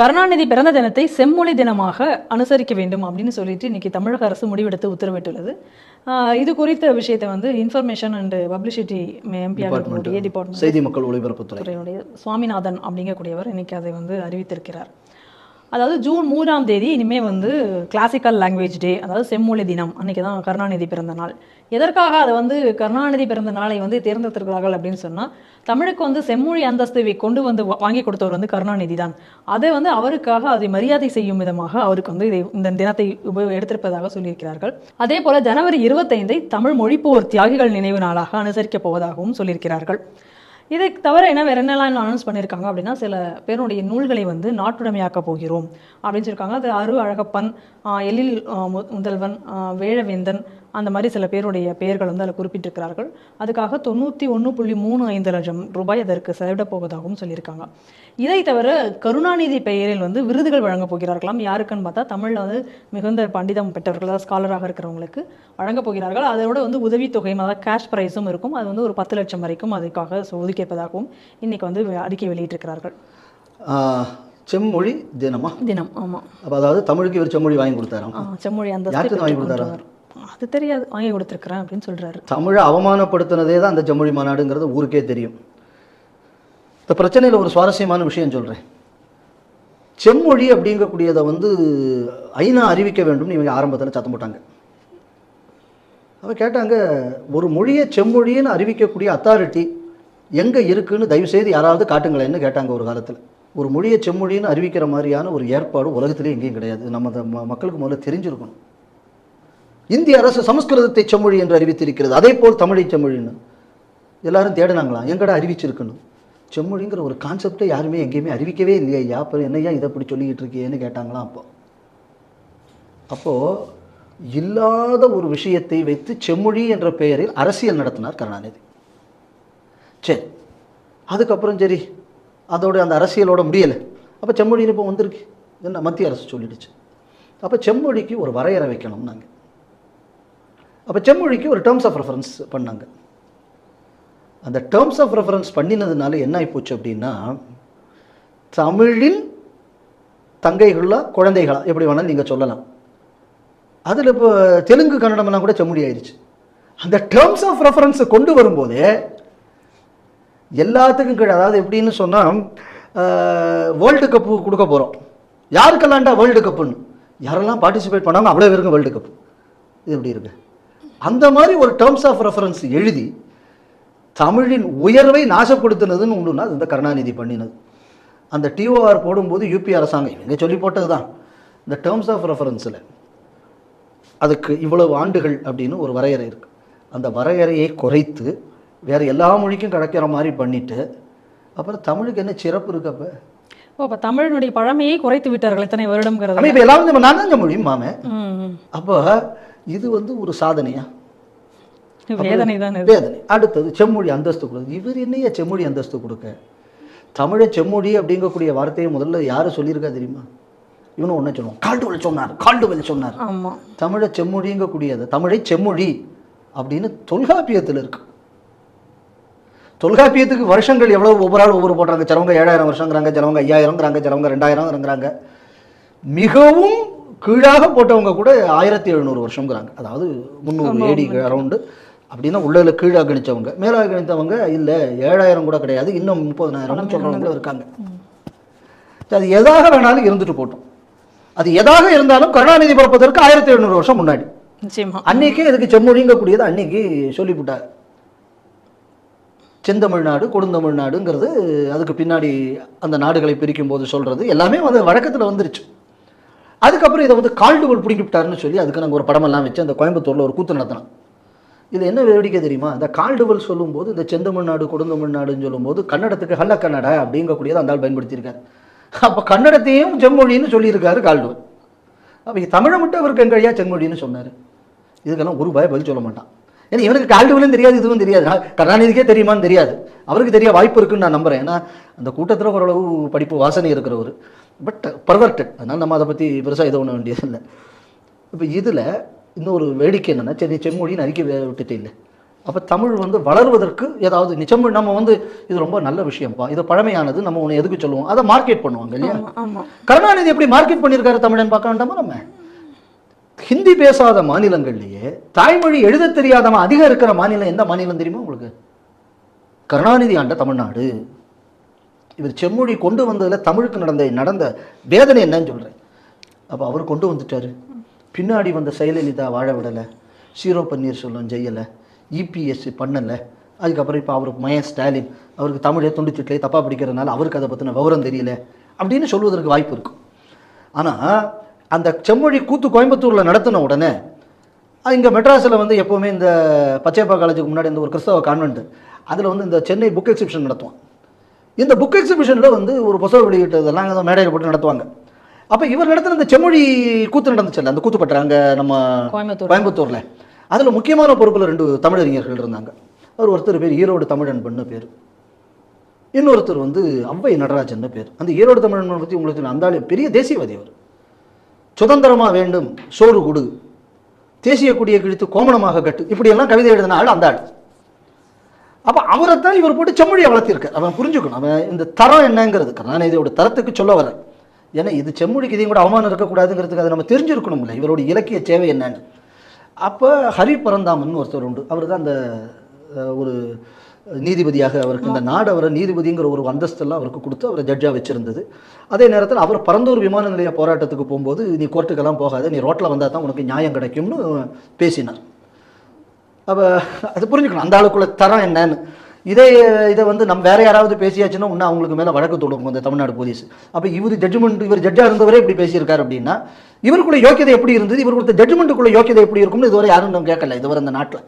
கருணாநிதி பிறந்த தினத்தை செம்மொழி தினமாக அனுசரிக்க வேண்டும் அப்படின்னு சொல்லிட்டு இன்னைக்கு தமிழக அரசு முடிவெடுத்து உத்தரவிட்டுள்ளது. இது குறித்த விஷயத்தை வந்து இன்ஃபர்மேஷன் அண்ட் பப்ளிசிட்டி எம்பியாக இருக்கக்கூடிய டிபார்ட்மெண்ட் செய்தி மக்கள் ஒளிபரப்புத்துறை துறையுடைய சுவாமிநாதன் அப்படிங்கக்கூடியவர் இன்னைக்கு அதை வந்து அறிவித்திருக்கிறார். அதாவது ஜூன் மூணாம் தேதி இனிமேல் வந்து கிளாசிக்கல் லாங்குவேஜ் டே அதாவது செம்மொழி தினம். அன்னைக்கு தான் கருணாநிதி பிறந்த நாள். எதற்காக அதை வந்து கருணாநிதி பிறந்த நாளை வந்து தேர்ந்தெடுத்திருக்கிறார்கள் அப்படின்னு சொன்னால் தமிழுக்கு வந்து செம்மொழி அந்தஸ்துவை கொண்டு வந்து வாங்கி கொடுத்தவர் வந்து கருணாநிதி தான். அதை வந்து அவருக்காக அதை மரியாதை செய்யும் விதமாக அவருக்கு வந்து இதை இந்த தினத்தை உபயோக எடுத்திருப்பதாக சொல்லியிருக்கிறார்கள். அதே போல ஜனவரி இருபத்தைந்தை தமிழ் மொழிப்போர் தியாகிகள் நினைவு நாளாக அனுசரிக்கப் போவதாகவும் சொல்லியிருக்கிறார்கள். இதை தவிர என்ன வேற என்னெல்லாம் அனௌன்ஸ் பண்ணியிருக்காங்க அப்படின்னா சில பேருடைய நூல்களை வந்து நாட்டுடைமையாக்க போகிறோம் அப்படின்னு சொல்லியிருக்காங்க. அது அரு அழகப்பன் எழில் முதல்வன் வேழவேந்தன் அந்த மாதிரி சில பேருடைய பெயர்கள் வந்து அதில் குறிப்பிட்டிருக்கிறார்கள். அதுக்காக தொண்ணூற்றி ஒன்று புள்ளி மூணு ஐந்து லட்சம் ரூபாய் அதற்கு செலவிடப் போவதாகவும் சொல்லியிருக்காங்க. இதை தவிர கருணாநிதி பெயரில் வந்து விருதுகள் வழங்கப் போகிறார்களாம். யாருக்குன்னு பார்த்தா தமிழில் வந்து மிகுந்த பண்டிதம் பெற்றவர்கள் அதாவது ஸ்காலராக இருக்கிறவங்களுக்கு வழங்கப் போகிறார்கள். அதோட வந்து உதவித்தொகையும் அதாவது கேஷ் ப்ரைஸும் இருக்கும். அது வந்து ஒரு பத்து லட்சம் வரைக்கும் அதுக்காக ஒதுக்கியிருப்பதாகவும் இன்னைக்கு வந்து அறிக்கை வெளியிட்டிருக்கிறார்கள். ஆஹ், செம்மொழி தினமா? தினம் ஆமாம் அப்போ அதாவது தமிழுக்கு இவர் செம்மொழி வாங்கி கொடுத்தாராம் செம்மொழி அந்த வாங்கி கொடுத்தாரா? அது தெரியாது. வாங்கி கொடுத்துருக்குறேன் அப்படின்னு சொல்கிறாரு தமிழை அவமானப்படுத்தினதே தான் அந்த ஜம்மொழி மாநாடுங்கிறது ஊருக்கே தெரியும். இந்த பிரச்சனையில் ஒரு சுவாரஸ்யமான விஷயம் சொல்கிறேன் செம்மொழி அப்படிங்கக்கூடியதை வந்து ஐநா அறிவிக்க வேண்டும்னு இவங்க ஆரம்பத்தில் சத்தம் போட்டாங்க. அவ கேட்டாங்க ஒரு மொழியை செம்மொழின்னு அறிவிக்கக்கூடிய அத்தாரிட்டி எங்கே இருக்குன்னு தயவுசெய்து யாராவது காட்டுங்களேன்னு கேட்டாங்க ஒரு காலத்தில். ஒரு மொழியை செம்மொழின்னு அறிவிக்கிற மாதிரியான ஒரு ஏற்பாடு உலகத்திலே எங்கேயும் கிடையாது. நம்ம மக்களுக்கு முதல்ல தெரிஞ்சிருக்கணும். இந்திய அரசு சமஸ்கிருதத்தை செம்மொழி என்று அறிவித்திருக்கிறது. அதே போல் தமிழை செம்மொழின்னு. எல்லாரும் தேடினாங்களாம். எங்கடா அறிவிச்சிருக்கணும் செம்மொழிங்கிற ஒரு கான்செப்டை யாருமே எங்கேயுமே அறிவிக்கவே இல்லையா. ஐயா அப்புறம் என்னய்யா இதை இப்படி சொல்லிக்கிட்டு இருக்கியேன்னு கேட்டாங்களாம் அப்போ. அப்போது இல்லாத ஒரு விஷயத்தை வைத்து செம்மொழி என்ற பெயரில் அரசியல் நடத்தினார் கருணாநிதி. சரி அதுக்கப்புறம் சரி அதோட அந்த அரசியலோட முடியலை. அப்போ செம்மொழின்னு இப்போ வந்திருக்கு. என்ன மத்திய அரசு சொல்லிடுச்சு. அப்போ செம்மொழிக்கு ஒரு வரையறை வைக்கணும் நாங்கள் அப்போ செம்மொழிக்கு ஒரு டேர்ம்ஸ் ஆஃப் ரெஃபரன்ஸ் பண்ணாங்க. அந்த டேர்ம்ஸ் ஆஃப் ரெஃபரன்ஸ் பண்ணினதுனால என்ன ஆகிப்போச்சு அப்படின்னா தமிழில் தங்கைகளா குழந்தைகளா எப்படி வேணாலும் நீங்கள் சொல்லலாம். அதில் இப்போ தெலுங்கு கன்னடமெல்லாம் கூட செம்மொழி ஆயிடுச்சு அந்த டேர்ம்ஸ் ஆஃப் ரெஃபரன்ஸை கொண்டு வரும்போதே எல்லாத்துக்கும் கீழே அதாவது எப்படின்னு சொன்னால் வேர்ல்டு கப்பு கொடுக்க போகிறோம் யாருக்கெல்லாம்டா வேர்ல்டு கப்புன்னு யாரெல்லாம் பார்ட்டிசிபேட் பண்ணாங்க அவ்வளோ பேருக்கும் வேர்ல்டு கப் இது எப்படி இருக்குது அந்த மாதிரி ஒரு டேர்ம்ஸ் ஆஃப் ரெஃபரன்ஸ் எழுதி தமிழின் உயர்வை நாசப்படுத்தினதுன்னு ஒன்றுனா அது இந்த கருணாநிதி பண்ணினது. அந்த டிஓஆர் போடும்போது யூபி அரசாங்கம் இவங்க சொல்லி போட்டது தான் இந்த டேர்ம்ஸ் ஆஃப் ரெஃபரன்ஸில் அதுக்கு இவ்வளவு ஆண்டுகள் அப்படின்னு ஒரு வரையறை இருக்கு. அந்த வரையறையை குறைத்து வேற எல்லா மொழிக்கும் கிடைக்கிற மாதிரி பண்ணிட்டு அப்புறம் தமிழுக்கு என்ன சிறப்பு இருக்கு அப்போ? ஓ அப்போ தமிழினுடைய பழமையை குறைத்து விட்டார்கள் இத்தனை ஆனால் இப்போ எல்லாரும் நம்ம நான் தான் மொழியும் மாமே. அப்போ இது வந்து ஒரு சாதனையா? வேதனை தான் இது. வேதனை. அடுத்தது செம்மொழி அந்தஸ்து கொடுக்குது. இவர் என்னையா செம்மொழி அந்தஸ்து கொடுக்க? தமிழை செம்மொழி அப்படிங்கக்கூடிய வார்த்தையை முதல்ல யார் சொல்லியிருக்கா தெரியுமா? இவனும் ஒன்று சொல்லுவான். கால்டுவல் சொன்னார். கால்டுவல் சொன்னார். ஆமா. தமிழை செம்மொழிங்கக்கூடியது. தமிழை செம்மொழி அப்படின்னு தொல்காப்பியத்தில் இருக்கு. தொல்காப்பியத்துக்கு வருஷங்கள் எவ்வளவு ஒவ்வொரு ஆள் ஒவ்வொரு போடுறாங்க. சிலவங்க ஏழாயிரம் வருஷங்கிறாங்க சிலவங்க ஐயாயிரங்கிறாங்க சிலவங்க ரெண்டாயிரங்கிறாங்க. மிகவும் கீழாக போட்டவங்க கூட ஆயிரத்தி எழுநூறு வருஷங்கிறாங்க. அதாவது முந்நூறு ஏடி அரௌண்டு அப்படின்னா உள்ள கீழாக கணிச்சவங்க மேலாக கணித்தவங்க இல்லை ஏழாயிரம் கூட கிடையாது இன்னும் முப்பதனாயிரம் சொல்கிறவங்களும் இருக்காங்க. அது எதாக வேணாலும் இருந்துட்டு போட்டோம். அது எதாக இருந்தாலும் கருணாநிதி பிறப்பதற்கு ஆயிரத்தி எழுநூறு வருஷம் முன்னாடி. அன்னைக்கே அதுக்கு செம்மொழிங்கக்கூடியது அன்னைக்கு சொல்லிவிட்டார் செந்தமிழ்நாடு கொடுந்தமிழ்நாடுங்கிறது அதுக்கு பின்னாடி அந்த நாடுகளை பிரிக்கும் போது சொல்றது எல்லாமே வந்து வழக்கத்தில் வந்துருச்சு. அதுக்கப்புறம் இதை வந்து கால்டுவல் பிடிக்கிட்டாருன்னு சொல்லி அதுக்கு நாங்கள் ஒரு படமெல்லாம் வச்சு அந்த கோயம்புத்தூரில் ஒரு கூத்து நடத்தினோம். இது என்ன வேடிக்கை தெரியுமா? இந்த கால்டுவல் சொல்லும்போது இந்த செந்தமிழ்நாடு கொடுந்தமிழ்நாடுன்னு சொல்லும்போது கன்னடத்துக்கு ஹல்ல கன்னடா அப்படிங்கக்கூடியதை அந்த ஆள் பயன்படுத்தியிருக்காரு. அப்போ கன்னடத்தையும் செம்மொழின்னு சொல்லியிருக்காரு கால்டுவல் அப்போ தமிழை மட்டும் அவருக்கு எங்கழியா செம்மொழின்னு சொன்னார். இதுக்கெல்லாம் ஒரு பய பதில் சொல்ல மாட்டான். ஏன்னா இவனுக்கு கால்டுவலும் தெரியாது இதுவும் தெரியாது. கருணாநிதிக்கே தெரியுமான்னு தெரியாது. அவருக்கு தெரிய வாய்ப்பு இருக்குன்னு நான் நம்புறேன். ஏன்னா அந்த கூட்டத்தில் ஓரளவு படிப்பு வாசனை இருக்கிறவர். பட் பர்வர்டட் அதனால் நம்ம அதை பற்றி பெருசாக இது ஒண்ண வேண்டியதில்லை. இப்போ இதில் இன்னொரு வேடிக்கை என்னென்னா சரி செம்மொழின்னு அறிக்கை விட்டுட்டு இல்லை. அப்போ தமிழ் வந்து வளருவதற்கு ஏதாவது நிச்சயம் நம்ம வந்து இது ரொம்ப நல்ல விஷயம்ப்பா இது பழமையானது நம்ம ஒன்று எதுக்கு சொல்லுவோம்? அதை மார்க்கெட் பண்ணுவாங்க இல்லையா? கருணாநிதி எப்படி மார்க்கெட் பண்ணியிருக்காரு தமிழன் பார்க்க வேண்டாமா நம்ம? ஹிந்தி பேசாத மாநிலங்கள்லயே தாய்மொழி எழுத தெரியாதவன் அதிகம் இருக்கிற மாநிலம் எந்த மாநிலம் தெரியுமா உங்களுக்கு? கருணாநிதி ஆண்ட தமிழ்நாடு. இவர் செம்மொழி கொண்டு வந்ததில் தமிழுக்கு நடந்த நடந்த வேதனை என்னன்னு சொல்கிறேன் அப்போ அவர் கொண்டு வந்துட்டார். பின்னாடி வந்த செயலலிதா வாழ விடலை. சீரோ பன்னீர் செல்வம் செய்யலை இபிஎஸ்சி பண்ணலை. அதுக்கப்புறம் இப்போ அவருக்கு மய ஸ்டாலின். அவருக்கு தமிழே துண்டிச்சிட்டே தப்பாக படிக்கிறதுனால அவருக்கு அதை பற்றின விவரம் தெரியல. அப்படின்னு சொல்வதற்கு வாய்ப்பு இருக்கும் ஆனால் அந்த செம்மொழி கூத்து கோயம்புத்தூரில் நடத்தின உடனே இங்கே மெட்ராஸில் வந்து எப்போவுமே இந்த பச்சையப்பா காலேஜுக்கு முன்னாடி இந்த ஒரு கிறிஸ்தவ கான்வென்ட் அதில் வந்து இந்த சென்னை புக் எக்ஸிபிஷன் நடத்துவான். இந்த புக் எக்ஸிபிஷனில் வந்து ஒரு புத்தக வெளியிட்டதெல்லாம் அங்கே மேடையில் போட்டு நடத்துவாங்க. அப்போ இவர் நடத்தின இந்த செம்மொழி கூத்து நடந்துச்சுல்ல அந்த கூத்துப்பட்ட அங்கே நம்ம கோயம்புத்தூர் கோயம்புத்தூரில். அதில் முக்கியமான பொறுப்பில் ரெண்டு தமிழறிஞர்கள் இருந்தாங்க. அவர் ஒருத்தர் பேர் ஈரோடு தமிழன்பன்னு பேர். இன்னொருத்தர் வந்து அவ்வை நடராஜன் பேர். அந்த ஈரோடு தமிழன் பற்றி உங்களுக்கு. அந்த ஆளு பெரிய தேசியவாதி அவர். சுதந்திரமா வேண்டும் சோறு கொடு. தேசிய கொடியை கிழித்து கோமணமாக கட்டு. இப்படியெல்லாம் கவிதை எழுதின ஆள் அந்த ஆள். அப்போ அவரை தான் இவர் போட்டு செம்மொழியை வளர்த்திருக்கார். அவன் புரிஞ்சுக்கணும். அவன் இந்த தரம் என்னங்கிறது. கருணாநிதியோட தரத்துக்கு சொல்ல வரேன். ஏன்னா இது செம்மொழிக்கு இதையும் கூட அவமானம் இருக்கக்கூடாதுங்கிறதுக்கு அதை நம்ம தெரிஞ்சிருக்கணும்ல. இவரோட இலக்கிய சேவை என்னன்னு. அப்போ ஹரி பரந்தாமன் ஒருத்தர் உண்டு. அவர் தான் அந்த ஒரு நீதிபதியாக அவருக்கு இந்த நாடு அவரை நீதிபதிங்கிற ஒரு அந்தஸ்தெல்லாம் அவருக்கு கொடுத்து அவரை ஜட்ஜாக வச்சிருந்தது. அதே நேரத்தில் அவர் பரந்தூர் விமான நிலைய போராட்டத்துக்கு போகும்போது நீ கோர்ட்டுக்கெல்லாம் போகாது. நீ ரோட்டில் வந்தால் தான் உனக்கு நியாயம் கிடைக்கும்னு பேசினார். அப்போ அது புரிஞ்சுக்கணும். அந்த ஆளுக்குள்ள தரம் என்னன்னு. இதே இதை வந்து நம்ம வேற யாராவது பேசியாச்சுன்னா இன்னும் அவங்களுக்கு மேலே வழக்கு தொடங்கும் அந்த தமிழ்நாடு போலீஸ். அப்போ இவர் ஜட்ஜ்மெண்ட் இவர் ஜட்ஜாக இருந்தவரே இப்படி பேசியிருக்காரு அப்படின்னா இவருக்குள்ள யோக்கியதை எப்படி இருந்தது? இவர் கொடுத்த ஜட்ஜ்மெண்ட்டுக்குள்ள யோக்கியதை எப்படி இருக்கும்னு இதுவரை யாரும் நம்ம கேட்கல இதுவரை அந்த நாட்டில்.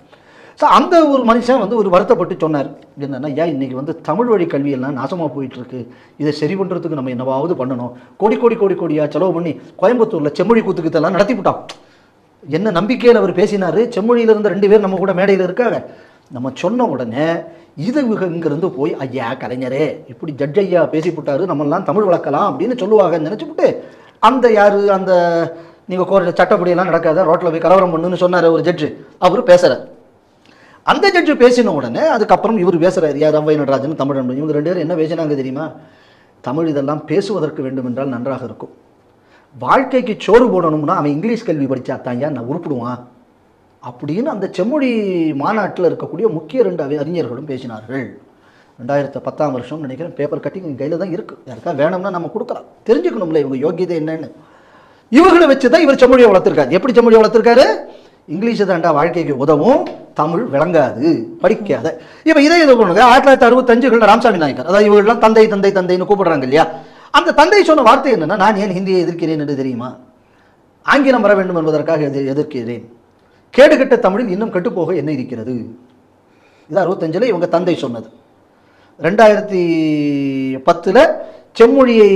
ஸோ அந்த ஒரு மனுஷன் வந்து ஒரு வருத்தப்பட்டு சொன்னார். என்னன்னா ஏன் இன்றைக்கி வந்து தமிழ் வழி கல்வியெல்லாம் நாசமாக போயிட்டுருக்கு? இதை சரி பண்ணுறதுக்கு நம்ம என்னவாவது பண்ணணும். கோடி கோடி கோடி கோடியாக செலவு பண்ணி கோயம்புத்தூரில் செம்மொழி கூத்துக்கு இதெல்லாம் நடத்தி விட்டோம் என்ன நம்பிக்கையில் அவர் பேசினார்? செம்மொழியில் இருந்த ரெண்டு பேர் நம்ம கூட மேடையில் இருக்காங்க. நம்ம சொன்ன உடனே இது இங்கேருந்து இங்கிருந்து போய் ஐயா கலைஞரே இப்படி ஜட்ஜ் ஐயா பேசிவிட்டாரு நம்மெல்லாம் தமிழ் வளர்க்கலாம் அப்படின்னு சொல்லுவாங்கன்னு நினச்சிவிட்டு அந்த யார் அந்த நீங்கள் கோர்ட்டு சட்டப்படியெல்லாம் நடக்காத ரோட்டில் போய் கலவரம் பண்ணுன்னு சொன்னார் ஒரு ஜட்ஜு. அவர் பேசுகிறார் அந்த ஜட்ஜு பேசின உடனே அதுக்கப்புறம் இவர் பேசுகிறார் யார் அவ்வை நடராஜன் தமிழன் இவங்க ரெண்டு பேரும் என்ன பேசினாங்க தெரியுமா? தமிழ் இதெல்லாம் பேசுவதற்கு வேண்டும் என்றால் நன்றாக இருக்கும். வாழ்க்கைக்கு சோறு போடணும்னா அவன் இங்கிலீஷ் கல்வி படித்தா தான் ஏன் நான் உருப்பிடுவான். அப்படின்னு அந்த செம்மொழி மாநாட்டில் இருக்கக்கூடிய முக்கிய ரெண்டு அறிஞர்களும் பேசினார்கள். ரெண்டாயிரத்து பத்தாம் வருஷம் நினைக்கிறேன் பேப்பர் கட்டிங் எங்கள் கையில் தான் இருக்குது யாருக்கா வேணும்னா நம்ம கொடுக்கலாம். தெரிஞ்சுக்கணும்ல இவங்க யோகியதை என்னன்னு. இவங்களை வச்சு தான் இவர் செம்மொழியை வளர்த்துருக்காரு. எப்படி செம்மொழியை வளர்த்துருக்காரு? இங்கிலீஷை தாண்டா வாழ்க்கைக்கு உதவும். தமிழ் விளங்காது. படிக்காத. இப்போ இதே இது பண்ணுங்க ஆயிரத்தி தொள்ளாயிரத்தி அறுபத்தஞ்சுகளில் ராமசாமி நாயக்கர். அதாவது இவர்கள்லாம் தந்தை தந்தை தந்தைன்னு கூப்பிடுறாங்க இல்லையா? அந்த தந்தை சொன்ன வார்த்தை என்னன்னா நான் ஏன் ஹிந்தியை எதிர்க்கிறேன் என்று தெரியுமா? ஆங்கிலம் வர வேண்டும் என்பதற்காக எதிர்க்கிறேன். கேடுகட்ட தமிழில் இன்னும் கெட்டுப்போக என்ன இருக்கிறது? இது அறுபத்தஞ்சில் இவங்க தந்தை சொன்னது. ரெண்டாயிரத்தி பத்தில் செம்மொழியை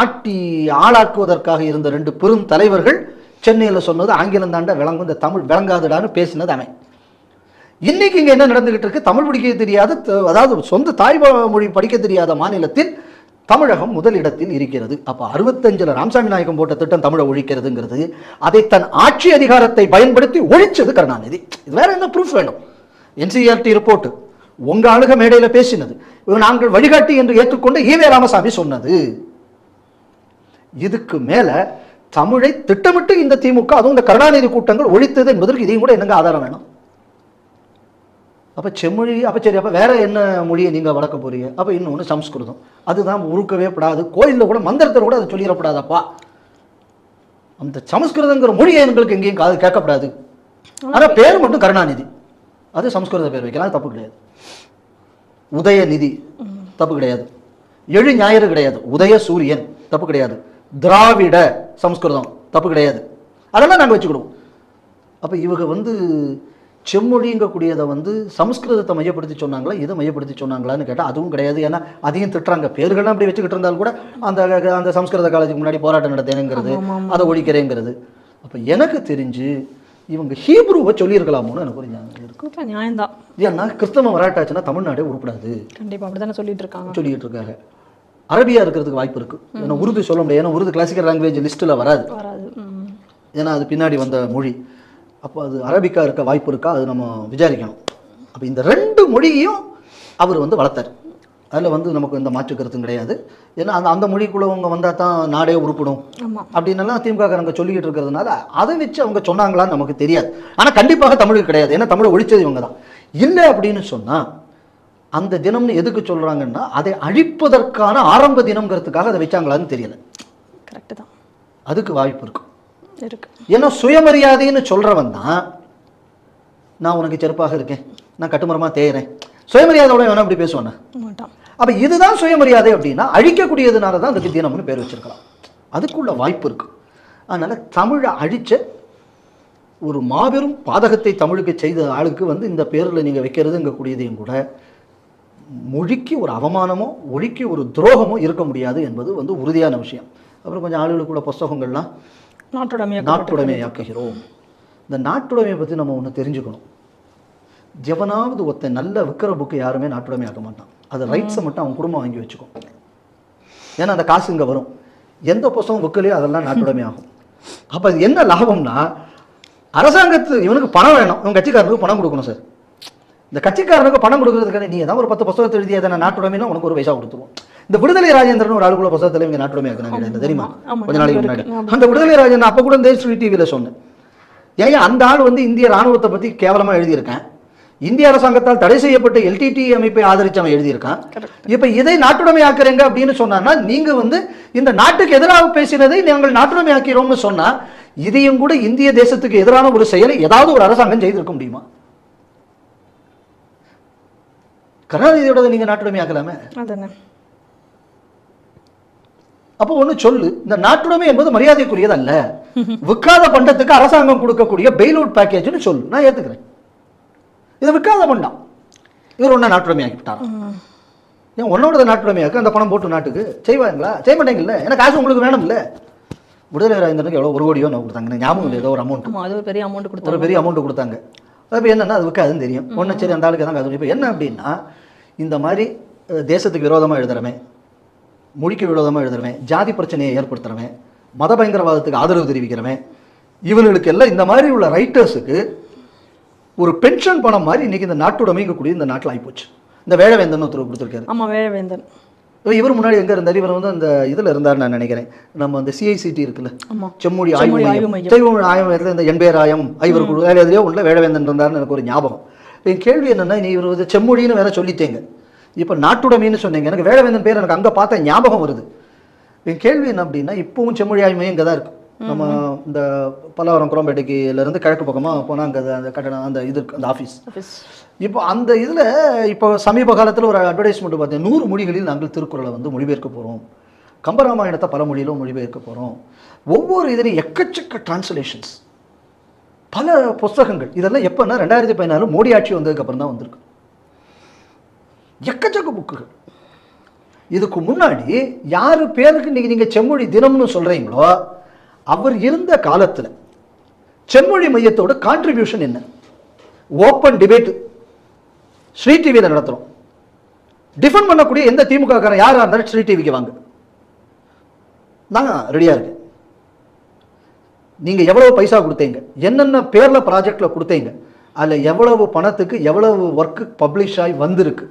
ஆட்டி ஆளாக்குவதற்காக இருந்த ரெண்டு பெரும் தலைவர்கள் சென்னையில் சொன்னது ஆங்கிலம் தாண்ட விளங்கும் இந்த தமிழ் விளங்காதுடான்னு பேசினது அவன். இன்னைக்கு இங்கே என்ன நடந்துகிட்டு இருக்கு? தமிழ் படிக்க தெரியாத அதாவது சொந்த தாய் மொழி படிக்க தெரியாத மாநிலத்தில் தமிழகம் முதலிடத்தில் இருக்கிறது. அப்போ அறுபத்தஞ்சில் ராமசாமி நாயகம் போட்ட திட்டம் தமிழை ஒழிக்கிறதுங்கிறது அதை தன் ஆட்சி அதிகாரத்தை பயன்படுத்தி ஒழிச்சது கருணாநிதி. இது வேற என்ன ப்ரூஃப் வேணும்? என்சிஆர்டி ரிப்போர்ட் உங்க அழுக மேடையில் பேசினது. நாங்கள் வழிகாட்டி என்று ஏற்றுக்கொண்டு ஈவே ராமசாமி சொன்னது. இதுக்கு மேல தமிழை திட்டமிட்டு இந்த திமுக அதுவும் இந்த கருணாநிதி கூட்டங்கள் ஒழித்தது என்பதற்கு இதையும் கூட என்னங்க ஆதாரம் வேணும்? அப்போ செம்மொழி அப்போ சரி அப்போ வேற என்ன மொழியை நீங்கள் வளர்க்க போறீங்க? அப்போ இன்னொன்று சம்ஸ்கிருதம். அதுதான் உருக்கவே படாது. கோயிலில் கூட மந்திரத்தில் கூட அதை சொல்லிடப்படாதப்பா. அந்த சமஸ்கிருதங்கிற மொழியை எங்களுக்கு எங்கேயும் காது கேட்கப்படாது. ஆனால் பேர் மட்டும் கருணாநிதி. அது சம்ஸ்கிருத பேர் வைக்கலாம் தப்பு கிடையாது. உதயநிதி. தப்பு கிடையாது. எழு ஞாயிறு கிடையாது. உதய சூரியன். தப்பு கிடையாது. திராவிட சம்ஸ்கிருதம். தப்பு கிடையாது. அதெல்லாம் நாங்கள் வச்சுக்கிடுவோம். அப்போ இவங்க வந்து செம்மொழிங்கக்கூடியதை வந்து சமஸ்கிருதத்தை மையப்படுத்தி சொன்னாங்களா இதை மையப்படுத்தி சொன்னாங்களான்னு கேட்டால் அதுவும் கிடையாது. ஏன்னா அதையும் திட்டுறாங்க. பேர்கள்லாம் அப்படி வச்சுக்கிட்டு இருந்தாலும் கூட அந்த அந்த சமஸ்கிருத காலேஜுக்கு முன்னாடி போராட்டம் நடத்தேனுங்கிறது. அதை ஒழிக்கிறேங்கிறது. அப்போ எனக்கு தெரிஞ்சு இவங்க ஹீப்ரூவை சொல்லியிருக்கலாமோன்னு எனக்கு ஒரு ஞாபகம் நியாயம்தான். ஏன்னா கிறிஸ்தவ வராட்டாச்சுன்னா தமிழ்நாடே உருப்படாது. கண்டிப்பா அப்படிதானே சொல்லிட்டு இருக்காங்க சொல்லிட்டு இருக்காங்க அரபியா இருக்கிறதுக்கு வாய்ப்பு இருக்கு. ஏன்னா உருது சொல்ல முடியாது. ஏன்னா உருது கிளாசிக்கல் லாங்குவேஜ் லிஸ்ட்டில் வராது. வராது. ஏன்னா அது பின்னாடி வந்த மொழி. அப்போ அது அரபிக்கா இருக்க வாய்ப்பு இருக்கா அது நம்ம விசாரிக்கணும். அப்போ இந்த ரெண்டு மொழியையும் அவர் வந்து வளர்த்தார். அதில் வந்து நமக்கு எந்த மாற்று கருத்தும் கிடையாது. ஏன்னா அந்த அந்த மொழிக்குள்ளே அவங்க வந்தால் தான் நாடே உருப்படும். ஆமா. அப்படின்னெல்லாம் திமுக காரங்க சொல்லிக்கிட்டு இருக்கிறதுனால அதை வச்சு அவங்க சொன்னாங்களான்னு நமக்கு தெரியாது. ஆனால் கண்டிப்பாக தமிழுக்கு கிடையாது. ஏன்னா தமிழை ஒழிச்சது இவங்க தான். இல்லை அப்படின்னு சொன்னால் அந்த தினம்னு எதுக்கு சொல்கிறாங்கன்னா அதை அழிப்பதற்கான ஆரம்ப தினம்ங்கிறதுக்காக அதை வச்சாங்களான்னு தெரியல. கரெக்டு தான். அதுக்கு வாய்ப்பு இருக்கும் இருக்கு. ஏன்னா சுயமரியாதைன்னு சொல்கிறவன் தான் நான் உனக்கு செருப்பாக இருக்கேன். நான் கட்டுமரமாக தேயிறேன். சுயமரியாதையோட வேணா அப்படி பேசுவானே? அப்போ இதுதான் சுயமரியாதை அப்படின்னா அழிக்கக்கூடியதுனால தான் அதுக்கு தினம்னு பேர் வச்சிருக்கலாம். அதுக்குள்ள வாய்ப்பு இருக்கு. அதனால தமிழை அழிச்ச ஒரு மாபெரும் பாதகத்தை தமிழுக்கு செய்த ஆளுக்கு வந்து இந்த பேரில் நீங்கள் வைக்கிறதுங்கக்கூடியதையும் கூட மொழிக்கு ஒரு அவமானமோ மொழிக்கு ஒரு துரோகமோ இருக்க முடியாது என்பது வந்து உறுதியான விஷயம். அப்புறம் கொஞ்சம் ஆளுகளுக்குள்ள புஸ்தகங்கள்லாம் நாட்டுடைமையை நாட்டுடைமையாக்குகிறோம். இந்த நாட்டுடைமையை பற்றி நம்ம ஒன்று தெரிஞ்சுக்கணும். எவனாவது ஒருத்தன் நல்ல விற்கிற புக்கு யாருமே நாட்டுடைமை ஆக்க மாட்டான். அது ரைட்ஸை மட்டும் அவன் குடும்பம் வாங்கி வச்சுக்கும். ஏன்னா அந்த காசு இங்கே வரும். எந்த புஸ்தகம் விற்கலையோ அதெல்லாம் நாட்டுடைமை ஆகும் அப்போ அது என்ன லாபம்னா அரசாங்கத்து இவனுக்கு பணம் வேணும். இவன் கட்சிக்காரனுக்கு பணம் கொடுக்கணும் சார் இந்த கட்சிக்காரனுக்கு பணம் கொடுக்கறதுக்கான நீ ஏதாவது ஒரு பத்து புஸ்தகத்தை எழுதி அதை உனக்கு ஒரு பைசா கொடுத்துருவோம். இந்த விடுதலை ராஜேந்திரன் ஒரு ஆளுக்குள்ள புஸ்தகத்தில் இவங்க நாட்டுடைமை ஆக்குனாங்க தெரியுமா? கொஞ்ச நாளைக்கு முன்னாடி. அந்த விடுதலை ராஜேந்திரன் அப்போ கூட இந்த டிவியில் சொன்னேன். ஏன் அந்த ஆள் வந்து இந்திய ராணுவத்தை பற்றி கேவலமாக எழுதியிருக்கேன். இந்திய அரசாங்கத்தால் தடை செய்யப்பட்ட எல்டிடி அமைப்பை ஆதரிச்சு அவன் எழுதியிருக்கான். இப்போ இதை நாட்டுடைமை ஆக்குறீங்க அப்படின்னு சொன்னான்னா நீங்க வந்து இந்த நாட்டுக்கு எதிராக பேசினதை நாங்கள் நாட்டுடைமை ஆக்கிறோம்னு சொன்னா இதையும் கூட இந்திய தேசத்துக்கு எதிரான ஒரு செயலை ஏதாவது ஒரு அரசாங்கம் செய்திருக்க முடியுமா? கருணாநிதியோட நீங்க நாட்டுடைமை ஆக்கலாமே அப்போ ஒண்ணு சொல்லு இந்த நாட்டுடைமை என்பது மரியாதைக்குரியது அல்ல விற்காத பண்டத்துக்கு அரசாங்கம் கொடுக்கக்கூடிய பெயில் அவுட் பேக்கேஜ்னு சொல்லு நான் ஏத்துக்கிறேன். இது விற்காத பண்டம் இவர் ஒன்றா நாட்டுடைமை ஆக்கிவிட்டாராம் ம். ஏன் உன்னோட நாட்டுடைமையாக்கு? அந்த பணம் போட்டு நாட்டுக்கு. செய்வாங்களா செய்ய மாட்டேங்கல்ல? ஏன்னா காசு உங்களுக்கு வேணும்ல. விடுதலை ராஜேந்திரனுக்கு எவ்வளோ ஒரு கோடியோ நான் கொடுத்தாங்க. ஞாபகம் இல்லை ஏதோ ஒரு அமௌண்ட் அது ஒரு பெரிய அமௌண்ட் ஒரு கொடுத்தாங்க பெரிய அமௌண்ட் கொடுத்தாங்க. அப்போ என்னன்னா அது விற்காதுன்னு தெரியும். ஒன்று சரி அந்த ஆளுக்கு தான் இப்போ என்ன அப்படின்னா இந்த மாதிரி தேசத்துக்கு விரோதமாக எழுதுறவன் மொழிக்கு விரோதமாக எழுதுறவன் ஜாதி பிரச்சனையை ஏற்படுத்துறவன் மத பயங்கரவாதத்துக்கு ஆதரவு தெரிவிக்கிறவன் இவங்களுக்கு எல்லாம் இந்த மாதிரி உள்ள ரைட்டர்ஸுக்கு ஒரு பென்ஷன் பணம் மாதிரி இன்னைக்கு இந்த நாட்டுடைமைங்கக்கூடிய இந்த நாட்டில் ஆகிப்போச்சு இந்த வேழவேந்தன் ஒருத்தர் கொடுத்துருக்காரு. ஆமா வேழவேந்தன் இவர் முன்னாடி எங்க இருந்தார்? இவர் வந்து அந்த இதுல இருந்தார் நான் நினைக்கிறேன். நம்ம அந்த சிஐசிடி இருக்குல்ல? செம்மொழி ஆய்வு மையம். ஆய்வு மையத்தில் இந்த எண்பேராயம் ஐவர் குழு அதில் எதுலையோ உள்ள வேடவேந்தன் இருந்தார்னு எனக்கு ஒரு ஞாபகம். என் கேள்வி என்னன்னா நீ இவர் வந்து செம்மொழின்னு வேற சொல்லிட்டேங்க. இப்போ நாட்டுடைமைன்னு சொன்னீங்க. எனக்கு வேடவேந்தன் பேர் எனக்கு அங்கே பார்த்த ஞாபகம் வருது. என் கேள்வி என்ன அப்படின்னா இப்பவும் செம்மொழி ஆய்வு மையம் இங்கே தான் இருக்கு. நம்ம இந்த பல்லவரம் குரம்பேட்டைக்குல இருந்து கிழக்கு பக்கமாக போனால் அங்கே அந்த கட்டணம் அந்த இது அந்த ஆஃபீஸ் இப்போ அந்த இதில் இப்போ சமீப காலத்தில் ஒரு அட்வர்டைஸ்மெண்ட் பார்த்தேன். நூறு மொழிகளில் நாங்கள் திருக்குறளை வந்து மொழிபெயர்க்க போகிறோம் கம்பராமாயணத்தை பல மொழியிலும் மொழிபெயர்க்க போகிறோம் ஒவ்வொரு இதிலும் எக்கச்சக்க டிரான்ஸ்லேஷன்ஸ் பல புஸ்தகங்கள். இதெல்லாம் எப்போன்னா ரெண்டாயிரத்தி பதினாலு மோடி ஆட்சி வந்ததுக்கப்புறம் தான் வந்திருக்கு. எக்கச்சக்க புக்குகள். இதுக்கு முன்னாடி யார் பேருக்கு இன்றைக்கி நீங்கள் செம்மொழி தினம்னு சொல்கிறீங்களோ அவர் இருந்த காலத்தில் செம்மொழி மையத்தோட கான்ட்ரிபியூஷன் என்ன? ஓப்பன் டிபேட்டு ஸ்ரீ டிவியில் நடத்துகிறோம் டிஃபன் பண்ணக்கூடிய எந்த திமுக காரன் யாராக இருந்தாலும் ஸ்ரீ டிவிக்கு வாங்க. நாங்கள் ரெடியாக இருக்கேன். நீங்கள் எவ்வளவு பைசா கொடுத்தீங்க? என்னென்ன பேரில் ப்ராஜெக்டில் கொடுத்தீங்க? அதில் எவ்வளவு பணத்துக்கு எவ்வளவு ஒர்க்கு பப்ளிஷ் ஆகி வந்திருக்கு?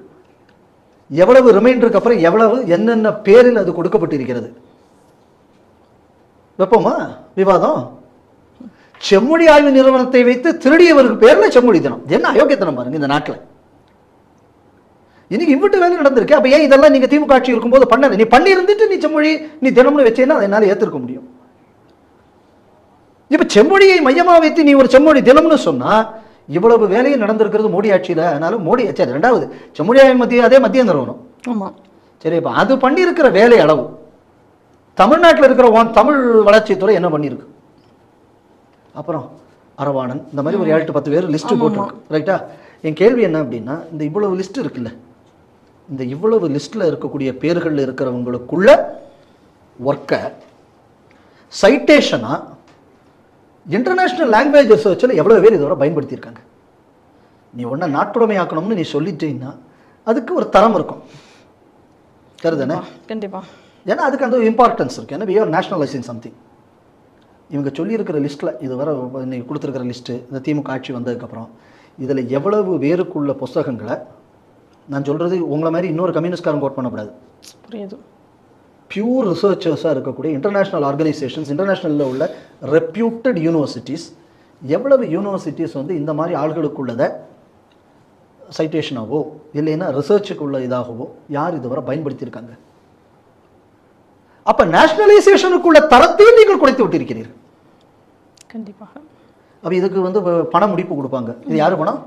எவ்வளவு ரிமைண்டருக்கு அப்புறம் எவ்வளவு என்னென்ன பேரில் அது கொடுக்கப்பட்டிருக்கிறது? வைப்போமா? விவாதம்? செம்மொழி ஆய்வு நிறுவனத்தை வைத்து திருடியவருக்கு பேரில் செம்மொழி தினம். என்ன அயோக்கியத்தனம் பாருங்க இந்த நாட்டில். இன்னைக்கு இவ்வளவு வேலை நடந்திருக்கு. அப்போ ஏன் இதெல்லாம் நீங்கள் திமுக ஆட்சி இருக்கும்போது பண்ணல? நீ பண்ணியிருந்துட்டு நீ செம்மொழி நீ தினம்னு வச்சேன்னா அதை என்னால் ஏத்திருக்க முடியும். இப்ப செம்மொழியை மையமா வைத்து நீ ஒரு செம்மொழி தினம்னு சொன்னா இவ்வளவு வேலையும் நடந்திருக்கிறது மோடி ஆட்சியில அதனால மோடி சரி ரெண்டாவது செம்மொழி மத்திய அதே மத்திய நிறுவனம். ஆமா. சரி இப்போ அது பண்ணியிருக்கிற வேலை அளவு. தமிழ்நாட்டில் இருக்கிற ஒன் தமிழ் வளர்ச்சித்துறை என்ன பண்ணியிருக்கு? அப்புறம் அரவாணன் இந்த மாதிரி ஒரு ஏழு எட்டு பத்து பேர் லிஸ்ட்டு போட்டிருக்கு ரைட்டா என் கேள்வி என்ன அப்படின்னா இந்த இவ்வளவு லிஸ்ட் இருக்குல்ல இந்த இவ்வளவு லிஸ்ட்டில் இருக்கக்கூடிய பேர்களில் இருக்கிறவங்களுக்குள்ள ஒர்க்கை சைட்டேஷனாக இன்டர்நேஷ்னல் லாங்குவேஜ் ரிசர்ச்சில் எவ்வளோ பேர் இதுவரை பயன்படுத்தியிருக்காங்க. நீ ஒன்றை நாட்டுடைமையாக்கணும்னு நீ சொல்லிட்டீங்கன்னா அதுக்கு ஒரு தரம் இருக்கும். கருதுனே? கண்டிப்பா ஏன்னா அதுக்கு அந்த இம்பார்ட்டன்ஸ் இருக்குது ஏன்னா வி ஆர் நேஷனலைசிங் சம்திங் இவங்க சொல்லியிருக்கிற லிஸ்ட்டில் இது வர இன்னைக்கு கொடுத்துருக்கிற லிஸ்ட்டு இந்த திமுக ஆட்சி வந்ததுக்கப்புறம் இதில் எவ்வளவு வேருக்குள்ள புஸ்தகங்களை நான் சொல்கிறது உங்களை மாதிரி இன்னொரு கம்யூனிஸ்ட்காரன் கோட் பண்ணக்கூடாது. புரியுது. பியூர் ரிசர்ச்சர்ஸாக இருக்கக்கூடிய இன்டர்நேஷ்னல் ஆர்கனைசேஷன்ஸ் இன்டர்நேஷ்னலில் உள்ள ரெப்யூட்டட் யூனிவர்சிட்டிஸ் எவ்வளவு யூனிவர்சிட்டிஸ் வந்து இந்த மாதிரி ஆள்களுக்குள்ளதை சைட்டேஷனாகவோ இல்லைன்னா ரிசர்ச்சுக்குள்ள இதாகவோ யார் இதுவரை பயன்படுத்தியிருக்காங்க? அப்போ நேஷனலைசேஷனுக்குள்ள தரத்தையும் நீங்கள் குறைத்து விட்டிருக்கிறீர்கள் கண்டிப்பாக. அப்போ இதுக்கு வந்து பண முடிப்பு கொடுப்பாங்க. இது யாரு பணம்?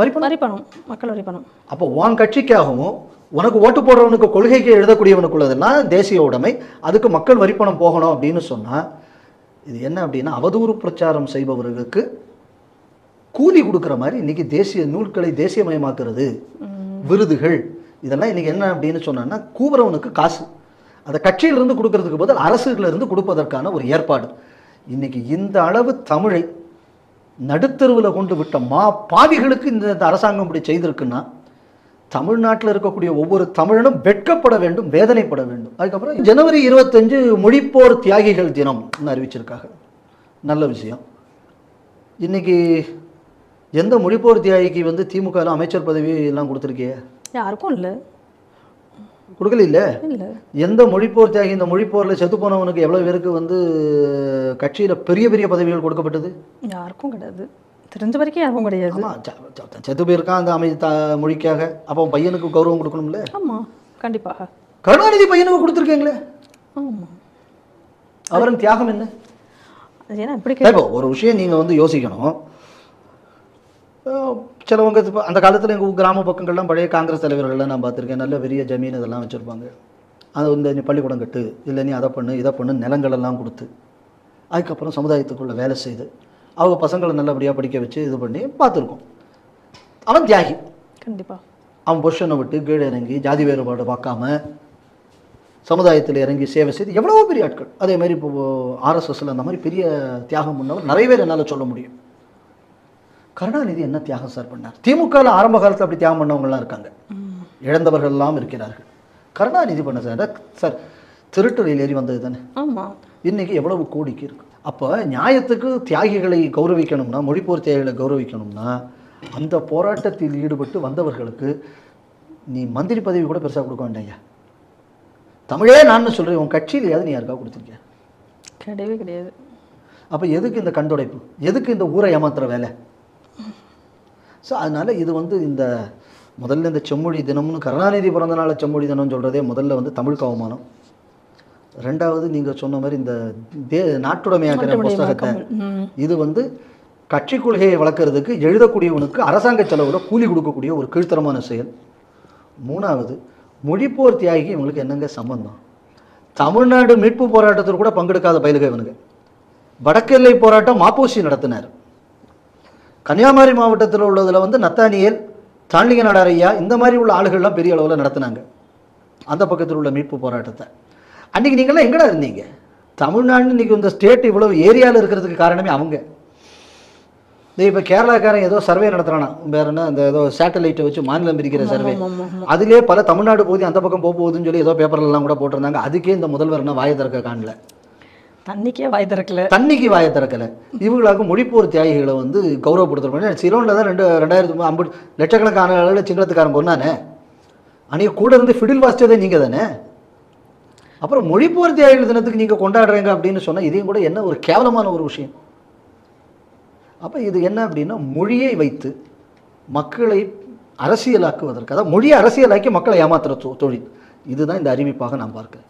வரி பணம் வரி பணம் மக்கள் வரி பணம் அப்போ உன் கட்சிக்காகவும் உனக்கு ஓட்டு போடுறவனுக்கு கொள்கைக்கு எழுதக்கூடியவனுக்குள்ளதெல்லாம் தேசிய உடைமை அதுக்கு மக்கள் வரிப்பணம் போகணும் அப்படின்னு சொன்னால் இது என்ன அப்படின்னா அவதூறு பிரச்சாரம் செய்பவர்களுக்கு கூலி கொடுக்குற மாதிரி இன்னைக்கு தேசிய நூல்களை தேசியமயமாக்குறது விருதுகள் இதெல்லாம் இன்னைக்கு என்ன அப்படின்னு சொன்னோன்னா கூவுறவனுக்கு காசு. அதை கட்சியிலிருந்து கொடுக்கறதுக்கு பதில் அரசுல இருந்து கொடுப்பதற்கான ஒரு ஏற்பாடு. இன்னைக்கு இந்த அளவு தமிழை நடுத்தருவில் கொண்டு விட்ட மா பாவிகளுக்கு இந்த இந்த அரசாங்கம் இப்படி செய்திருக்குன்னா தமிழ்நாட்டில் இருக்கக்கூடிய ஒவ்வொரு தமிழனும் வெட்கப்பட வேண்டும் வேதனைப்பட வேண்டும். அதுக்கப்புறம் ஜனவரி இருபத்தஞ்சு மொழிப்போர் தியாகிகள் தினம்னு அறிவிச்சிருக்காங்க. நல்ல விஷயம். இன்னைக்கு எந்த மொழிப்போர் தியாகிக்கு வந்து திமுக அமைச்சர் பதவி எல்லாம் கொடுத்துருக்கியே யாருக்கும் இல்லை. கொடுக்கல இல்லை. எந்த மொழிப்போர் தியாகி இந்த மொழிப்போரில் செத்து போனவனுக்கு எவ்வளோ பேருக்கு வந்து கட்சியில் பெரிய பெரிய பதவிகள் கொடுக்கப்பட்டது? யாருக்கும் கிடையாது. தெரிஞ்ச வரைக்கும் யாருக்கும் கிடையாது. செத்து போயிருக்கான் அந்த அமை த மொழிக்காக அப்போ பையனுக்கு கௌரவம் கொடுக்கணும்ல? ஆமாம் கண்டிப்பாக. கருணாநிதி பையனுக்கு கொடுத்துருக்கீங்களே? ஆமாம் அவரின் தியாகம் என்ன? ஏன்னா இப்படி ஒரு விஷயம் நீங்கள் வந்து யோசிக்கணும். சிலவங்க அந்த காலத்தில் எங்கள் கிராம பக்கங்கள்லாம் பழைய காங்கிரஸ் தலைவர்கள்லாம் நான் பார்த்துருக்கேன். நல்ல பெரிய ஜமீன் இதெல்லாம் வச்சுருப்பாங்க. அது வந்து நீ பள்ளிக்கூடம் கட்டு இல்லை நீ அதை பண்ணு இதை பண்ணு நிலங்களெல்லாம் கொடுத்து அதுக்கப்புறம் சமுதாயத்துக்குள்ள வேலை செய்து அவங்க பசங்களை நல்லபடியாக படிக்க வச்சு இது பண்ணி பார்த்துருக்கோம். அவன் தியாகி. கண்டிப்பாக அவன் பொஷனை விட்டு கீழே இறங்கி ஜாதி வேறுபாடு பார்க்காம சமுதாயத்தில் இறங்கி சேவை செய்து எவ்வளவோ பெரிய ஆட்கள். அதே மாதிரி இப்போ ஆர்எஸ்எஸ்ல அந்த மாதிரி பெரிய தியாகம் பண்ணவர் நிறைய பேர் என்னால் சொல்ல முடியும். கருணாநிதி என்ன தியாகம் சார் பண்ணார்? திமுகவில் ஆரம்ப காலத்தில் அப்படி தியாகம் பண்ணவங்கலாம் இருக்காங்க. இழந்தவர்கள் எல்லாம் இருக்கிறார்கள். கருணாநிதி பண்ண சார் சார் திருட்டு ரயில் ஏறி வந்தது தானே? ஆமாம் இன்னைக்கு எவ்வளவு கோடிக்கு இருக்கு? அப்போ நியாயத்துக்கு தியாகிகளை கௌரவிக்கணும்னா மொழிப்போர் தியாகிகளை கௌரவிக்கணும்னா அந்த போராட்டத்தில் ஈடுபட்டு வந்தவர்களுக்கு நீ மந்திரி பதவி கூட பெருசாக கொடுக்க வேண்டாயா தமிழே நான் சொல்கிறேன் உன் கட்சியிலையாவது நீ யாருக்கா கொடுத்துருக்கிய? கிடையவே கிடையாது. அப்போ எதுக்கு இந்த கண்டுடைப்பு எதுக்கு இந்த ஊரை ஏமாத்துற வேலை? ஸோ அதனால் இது வந்து இந்த முதல்ல இந்த செம்மொழி தினம்னு கருணாநிதி பிறந்த நாளை செம்மொழி தினம்னு சொல்கிறதே முதல்ல வந்து தமிழுக்கு அவமானம். ரெண்டாவது நீங்கள் சொன்ன மாதிரி இந்த தே நாட்டுடைமையாக்கிற நாட்டுடைமை புஸ்தகத்தை. இது வந்து கட்சி கொள்கையை வளர்க்கறதுக்கு எழுதக்கூடியவனுக்கு அரசாங்க செலவில் கூலி கொடுக்கக்கூடிய ஒரு கீழ்த்தரமான செயல். மூணாவது மொழிப்போர் தியாகி இவங்களுக்கு என்னங்க சம்பந்தம்? தமிழ்நாடு மீட்பு போராட்டத்தில் கூட பங்கெடுக்காத பயிலுக இவனுங்க. வடக்கு எல்லை போராட்டம் மாப்போசி நடத்தினார். கன்னியாகுமரி மாவட்டத்தில் உள்ளதில் வந்து நத்தானியல் தாண்டிக நாடாரையா இந்த மாதிரி உள்ள ஆளுகள்லாம் பெரிய அளவில் நடத்தினாங்க. அந்த பக்கத்தில் உள்ள மீட்பு போராட்டத்தை. அன்றைக்கி நீங்களாம் எங்கடா இருந்தீங்க? தமிழ்நாடு இன்னைக்கு இந்த ஸ்டேட் இவ்வளவு ஏரியாவில் இருக்கிறதுக்கு காரணமே அவங்க. இதே இப்போ கேரளாக்காரன் ஏதோ சர்வே நடத்துறானா? வேற என்ன அந்த ஏதோ சேட்டலைட்டை வச்சு மாநிலம் பிரிக்கிற சர்வே ஆமாம், ஆமாம், ஆமாம். அதிலே பல தமிழ்நாடு போகுது அந்த பக்கம் போக போகுதுன்னு சொல்லி ஏதோ பேப்பர்லாம் கூட போட்டிருந்தாங்க. அதுக்கே இந்த முதல்வர் என்ன வாயை திறக்க காணல. தண்ணிக்கே வாய் திறக்கல. தண்ணிக்கு வாயை திறக்கல. இவங்களாக மொழிப்போர் தியாகிகளை வந்து கௌரவப்படுத்துறோம் சிலோனில் தான் ரெண்டு ரெண்டாயிரத்து ஐம்பது லட்சக்கணக்கான அளவில் சிங்களத்துக்காரன் கொண்டானே அன்றைக்கி கூட இருந்து ஃபிடில் வாசிச்சதே நீங்கள் தானே அப்புறம் மொழிப்போர் தியாகிகள் தினத்துக்கு நீங்கள் கொண்டாடுறீங்க அப்படின்னு சொன்னால் இதையும் கூட என்ன ஒரு கேவலமான ஒரு விஷயம். அப்போ இது என்ன அப்படின்னா மொழியை வைத்து மக்களை அரசியலாக்குவதற்கு அதாவது மொழியை அரசியலாக்கி மக்களை ஏமாத்துற தொழில். இதுதான் இந்த அறிவிப்பாக நான் பார்க்குறேன்.